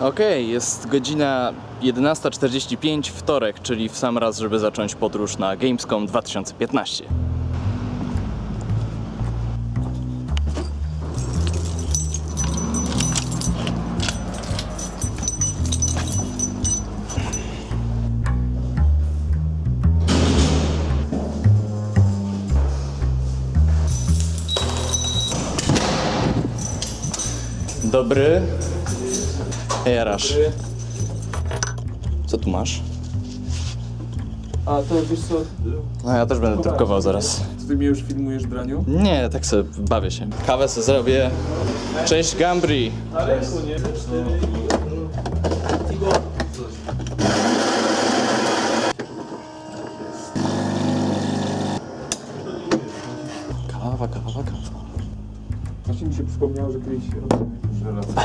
Okej, jest godzina 11.45, wtorek, czyli w sam raz, żeby zacząć podróż na Gamescom 2015. Dobry. Jarasz. Co tu masz? A to wiesz co, No ja też będę drukował zaraz. ty mnie już filmujesz braniu? Nie, tak sobie bawię się. Kawę sobie zrobię. Cześć Gambri. Kawa, kawa, kawa. Właśnie mi się przypomniało, że kiedyś robiłem relację z.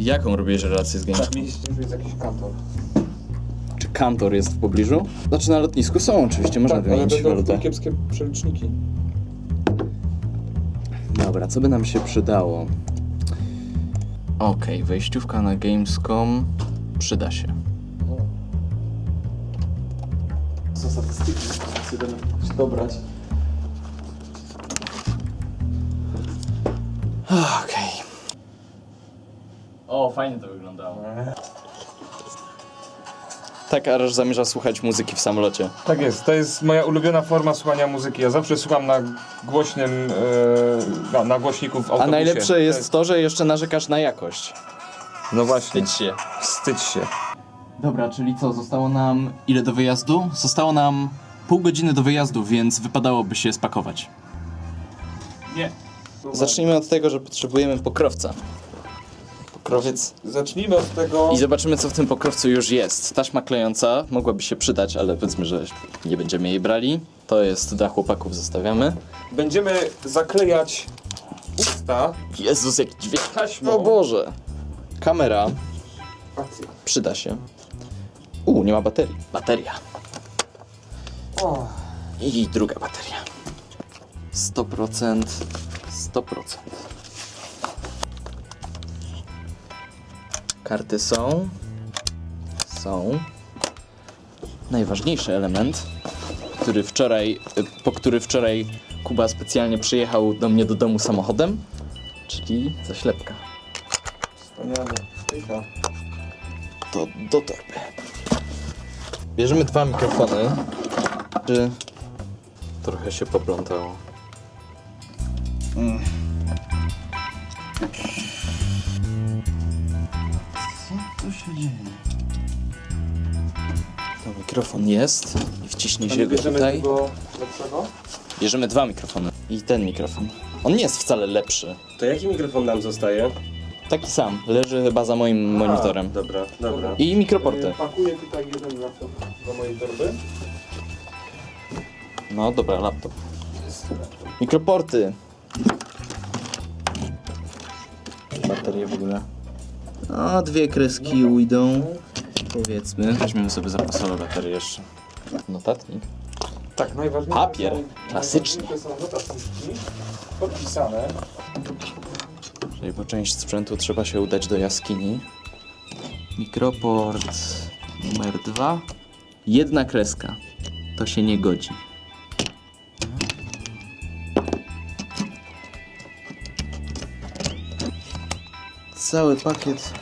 Jaką robisz relację z Gamescom? Tak, mieliście, że jest jakiś kantor. Czy kantor jest w pobliżu? Znaczy na lotnisku są oczywiście, można Tak, ale wymienić będą walutę. kiepskie przeliczniki. Dobra, co by nam się przydało? Okej, wejściówka na Gamescom przyda się. Są statystyki, chcę się dobrać. Okej. O, fajnie to wyglądało. Tak, Arasz zamierza słuchać muzyki w samolocie. Tak jest, to jest moja ulubiona forma słuchania muzyki. Ja zawsze słucham na głośnym, e, na, na głośniku w autobusie. A najlepsze jest to, że jeszcze narzekasz na jakość. No właśnie, Wstydź się. wstydź się. Dobra, czyli co, zostało nam ile do wyjazdu? Zostało nam pół godziny do wyjazdu, więc wypadałoby się spakować. Nie. Zacznijmy od tego, że potrzebujemy pokrowca. Pokrowiec. Zacznijmy od tego... I zobaczymy, co w tym pokrowcu już jest. Taśma klejąca mogłaby się przydać, ale powiedzmy, że nie będziemy jej brali. To jest dla chłopaków, zostawiamy. Będziemy zaklejać usta. Jezus, jaki dźwięk. Taśmą. O Boże. Kamera Akcja. przyda się. U, nie ma baterii. Bateria. O. I druga bateria. 100%. 100%. Karty są. Są. Najważniejszy element, który wczoraj, po który wczoraj Kuba specjalnie przyjechał do mnie do domu samochodem, czyli zaślepka. Wspaniale. Tyka. To do torby. Bierzemy dwa mikrofony. Trochę się poplątało? Co tu się dzieje? To mikrofon jest i wciśnie się go tutaj. lepszego? Bierzemy dwa mikrofony i ten mikrofon. On nie jest wcale lepszy. To jaki mikrofon nam zostaje? Taki sam, leży chyba za moim monitorem. Dobra, dobra. I mikroporty. E, Pakuję tutaj jeden laptop do mojej torby. No dobra, laptop. Mikroporty. Baterie w ogóle. No, dwie kreski ujdą. Powiedzmy. Weźmiemy sobie zapasowe baterie jeszcze. Notatnik. Tak, najważniejsze Papier. są, Klasycznie. najważniejsze są notatniki podpisane. Czyli po część sprzętu trzeba się udać do jaskini. Mikroport numer dwa. Jedna kreska. To się nie godzi. Cały pakiet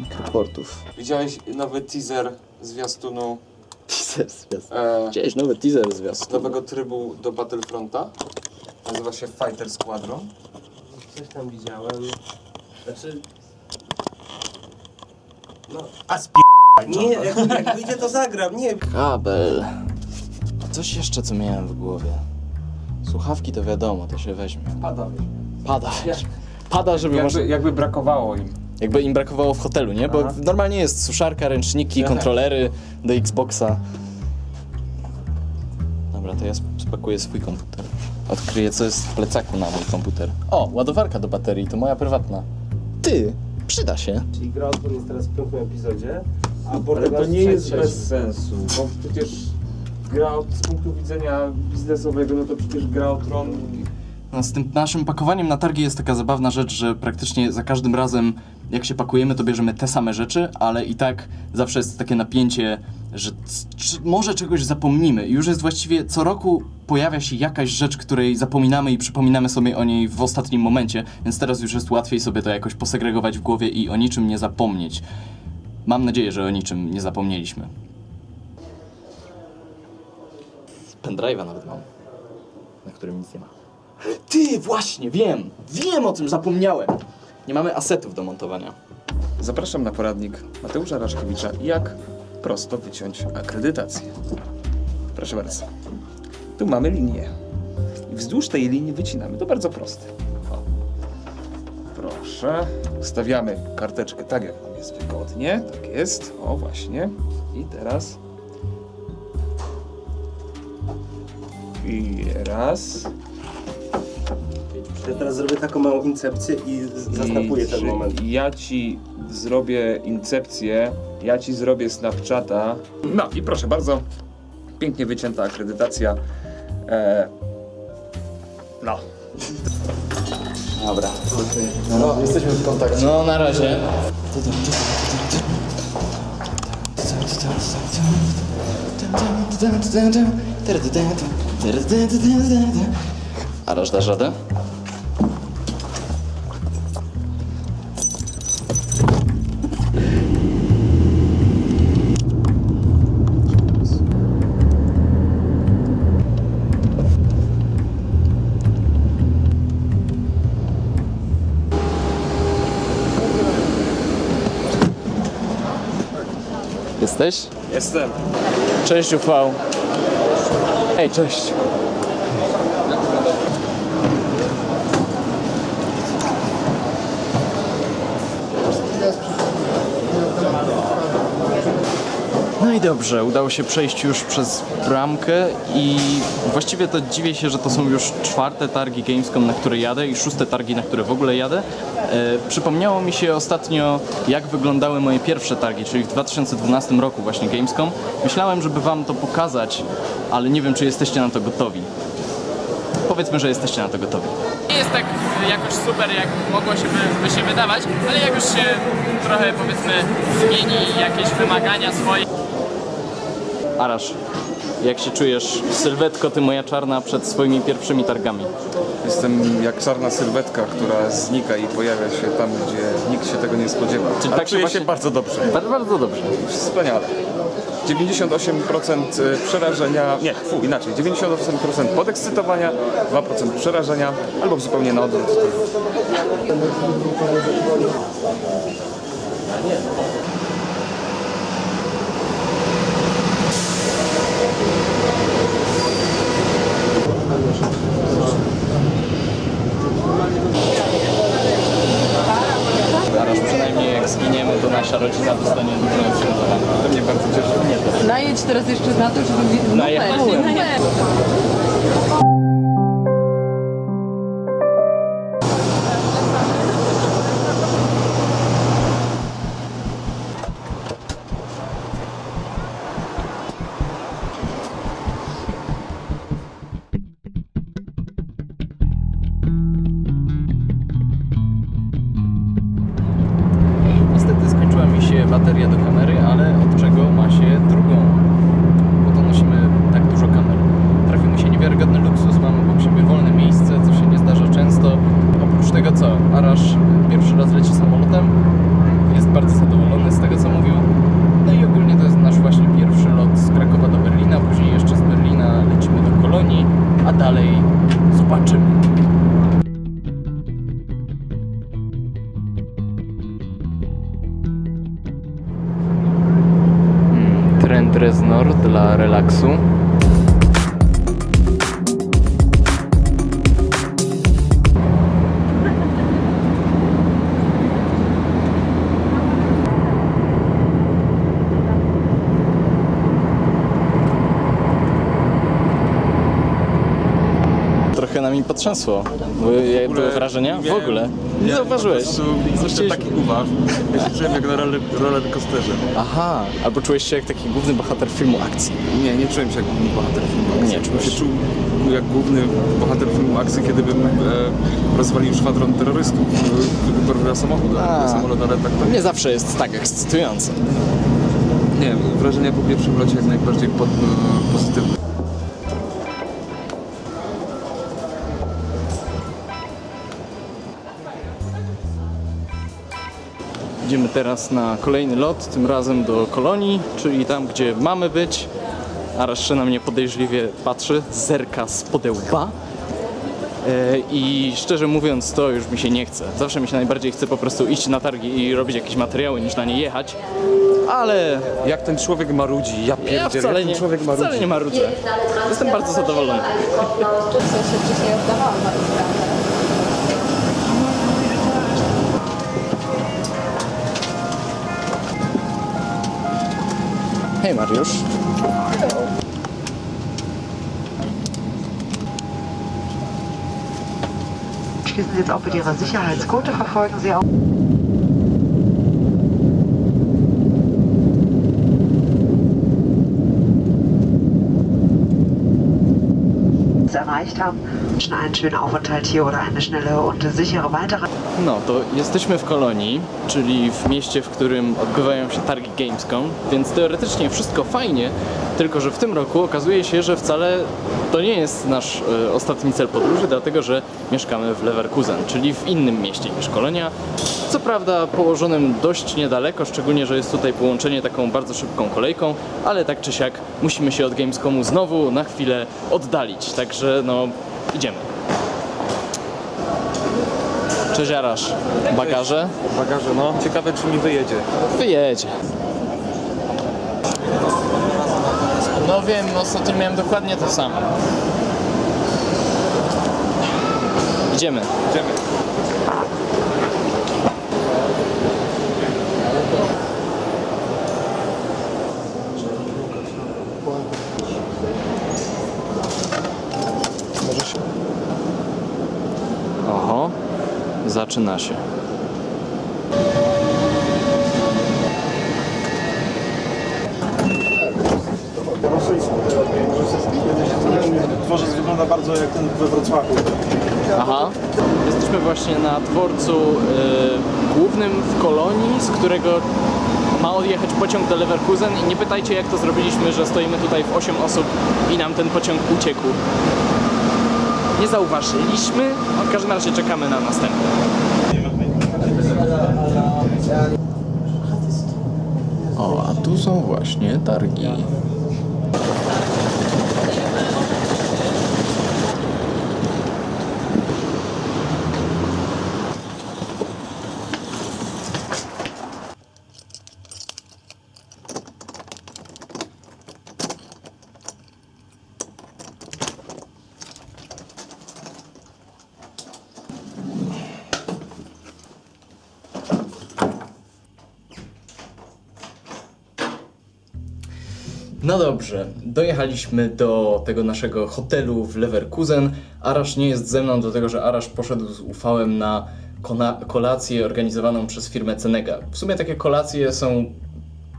mikroportów. Widziałeś nowy teaser zwiastunu Teaser zwiast. e, Widziałeś nowy teaser zwiast. nowego trybu do Battlefronta? Nazywa się Fighter Squadron. Coś tam widziałem. Znaczy... No, a spi... Nie, jak, jak wyjdzie to zagram, nie. Kabel. Coś jeszcze co miałem w głowie. Słuchawki to wiadomo, to się weźmie. Pada. Pada. Pada, żeby można... Jakby, jakby brakowało im. Jakby im brakowało w hotelu, nie? Bo Aha. normalnie jest suszarka, ręczniki, Aha. kontrolery do Xboxa. Dobra, to ja sp- spakuję swój komputer. Odkryję, co jest w plecaku na mój komputer. O, ładowarka do baterii, to moja prywatna. Ty, przyda się. Czyli gra jest teraz w piątym epizodzie, a Ale Borderlands to nie jest bez sensu, bo przecież gra od, z punktu widzenia biznesowego, no to przecież gra o tron No, z tym naszym pakowaniem na targi jest taka zabawna rzecz, że praktycznie za każdym razem, jak się pakujemy, to bierzemy te same rzeczy, ale i tak zawsze jest takie napięcie, że może czegoś zapomnimy. I już jest właściwie co roku pojawia się jakaś rzecz, której zapominamy i przypominamy sobie o niej w ostatnim momencie, więc teraz już jest łatwiej sobie to jakoś posegregować w głowie i o niczym nie zapomnieć. Mam nadzieję, że o niczym nie zapomnieliśmy. Pendrive'a nawet mam, na którym nic nie ma. Ty, właśnie, wiem! Wiem o tym, zapomniałem! Nie mamy asetów do montowania. Zapraszam na poradnik Mateusza Raszkiewicza, jak prosto wyciąć akredytację. Proszę bardzo. Tu mamy linię. I wzdłuż tej linii wycinamy. To bardzo proste. O. Proszę. Stawiamy karteczkę tak, jak nam jest wygodnie. Tak jest. O, właśnie. I teraz... I raz. Ja teraz zrobię taką małą incepcję i z- zaznapuję I ten moment. Ja ci zrobię incepcję, ja ci zrobię Snapchata. No i proszę bardzo, pięknie wycięta akredytacja. E, no. Dobra. No, jesteśmy w kontakcie. No, na razie. Araż dasz radę? Jesteś? Jestem. Cześć UV. Ej, cześć. I dobrze, udało się przejść już przez bramkę i właściwie to dziwię się, że to są już czwarte targi Gamescom, na które jadę i szóste targi, na które w ogóle jadę. E, przypomniało mi się ostatnio, jak wyglądały moje pierwsze targi, czyli w 2012 roku właśnie Gamescom. Myślałem, żeby wam to pokazać, ale nie wiem, czy jesteście na to gotowi. Powiedzmy, że jesteście na to gotowi. Jest tak jakoś super, jak mogło się by, by się wydawać, ale jak już się trochę powiedzmy zmieni jakieś wymagania swoje, Arasz, jak się czujesz, sylwetko ty moja czarna, przed swoimi pierwszymi targami? Jestem jak czarna sylwetka, która znika i pojawia się tam, gdzie nikt się tego nie spodziewa. Czyli tak się czuję właśnie- się bardzo dobrze. Bardzo, bardzo dobrze. Wspaniale. 98% przerażenia, nie, fu, inaczej, 98% podekscytowania, 2% przerażenia, albo zupełnie na odwrót. Arasz, przynajmniej jak nasza rodzina dostanie. To mnie bardzo cieszy. Nie. Najedź teraz jeszcze na to, żeby... Najechałem. Numer. Mi nami potrzęsło. Były, były wrażenia? W ogóle? Nie zauważyłeś? Jeszcze taki ubaw. Ja się czułem jak na roller, roller coasterze. Aha, albo czułeś się jak taki główny bohater filmu akcji. Nie, nie czułem się jak główny bohater filmu akcji. Nie, Bym czułeś. się czuł jak główny bohater filmu akcji, kiedy bym e, rozwalił szwadron terrorystów, e, porwał samochód, A. samolot, ale tak to Nie zawsze jest tak ekscytujące. nie. Wrażenia po pierwszym locie jak najbardziej pod, e, pozytywne. Idziemy teraz na kolejny lot, tym razem do kolonii, czyli tam, gdzie mamy być. A Raszczy na mnie podejrzliwie patrzy, zerka z podełba. E, I szczerze mówiąc, to już mi się nie chce. Zawsze mi się najbardziej chce po prostu iść na targi i robić jakieś materiały, niż na nie jechać. Ale Jak ten człowiek marudzi, ja pierdzielę, ja wcale jak nie, ten człowiek marudzi. wcale nie marudzę. Jestem bardzo zadowolony. Co się wcześniej oddawałam na Hey Mariusz. Hallo. Schließen Sie jetzt auch mit Ihrer Sicherheitsquote, verfolgen Sie auch... erreicht haben wünschen einen schönen Aufenthalt hier oder eine schnelle und sichere weitere. No, to jesteśmy w Kolonii, czyli w mieście, w którym odbywają się targi Gamescom, więc teoretycznie wszystko fajnie, tylko że w tym roku okazuje się, że wcale to nie jest nasz e, ostatni cel podróży, dlatego że mieszkamy w Leverkusen, czyli w innym mieście niż Kolonia. Co prawda położonym dość niedaleko, szczególnie, że jest tutaj połączenie taką bardzo szybką kolejką, ale tak czy siak musimy się od Gamescomu znowu na chwilę oddalić, także no idziemy. Cześć Jarasz. Bagaże? Bagaże, no. Ciekawe, czy mi wyjedzie. Wyjedzie. No wiem, ostatnio miałem dokładnie to samo. Idziemy. Idziemy. Oho, zaczyna się. Dworzec wygląda bardzo jak ten we Wrocławiu. Aha. Jesteśmy właśnie na dworcu y, głównym w Kolonii, z którego ma odjechać pociąg do Leverkusen i nie pytajcie jak to zrobiliśmy, że stoimy tutaj w 8 osób i nam ten pociąg uciekł. Nie zauważyliśmy, w każdym razie czekamy na następny. O, a tu są właśnie targi. No dobrze, dojechaliśmy do tego naszego hotelu w Leverkusen. Arasz nie jest ze mną, dlatego że Arasz poszedł z ufałem na kolację organizowaną przez firmę Cenega. W sumie takie kolacje są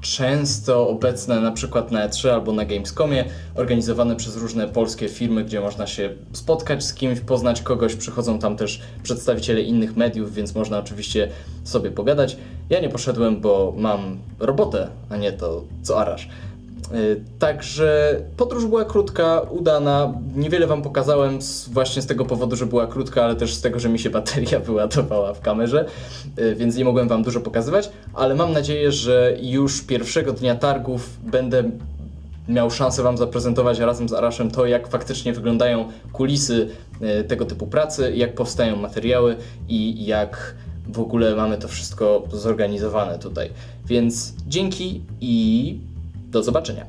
często obecne na przykład na E3 albo na Gamescomie, organizowane przez różne polskie firmy, gdzie można się spotkać z kimś, poznać kogoś. Przychodzą tam też przedstawiciele innych mediów, więc można oczywiście sobie pogadać. Ja nie poszedłem, bo mam robotę, a nie to co Arasz. Y, Także podróż była krótka, udana. Niewiele Wam pokazałem z, właśnie z tego powodu, że była krótka, ale też z tego, że mi się bateria wyładowała w kamerze, y, więc nie mogłem Wam dużo pokazywać, ale mam nadzieję, że już pierwszego dnia targów będę miał szansę Wam zaprezentować razem z Araszem to, jak faktycznie wyglądają kulisy y, tego typu pracy, jak powstają materiały i jak w ogóle mamy to wszystko zorganizowane tutaj. Więc dzięki i do zobaczenia.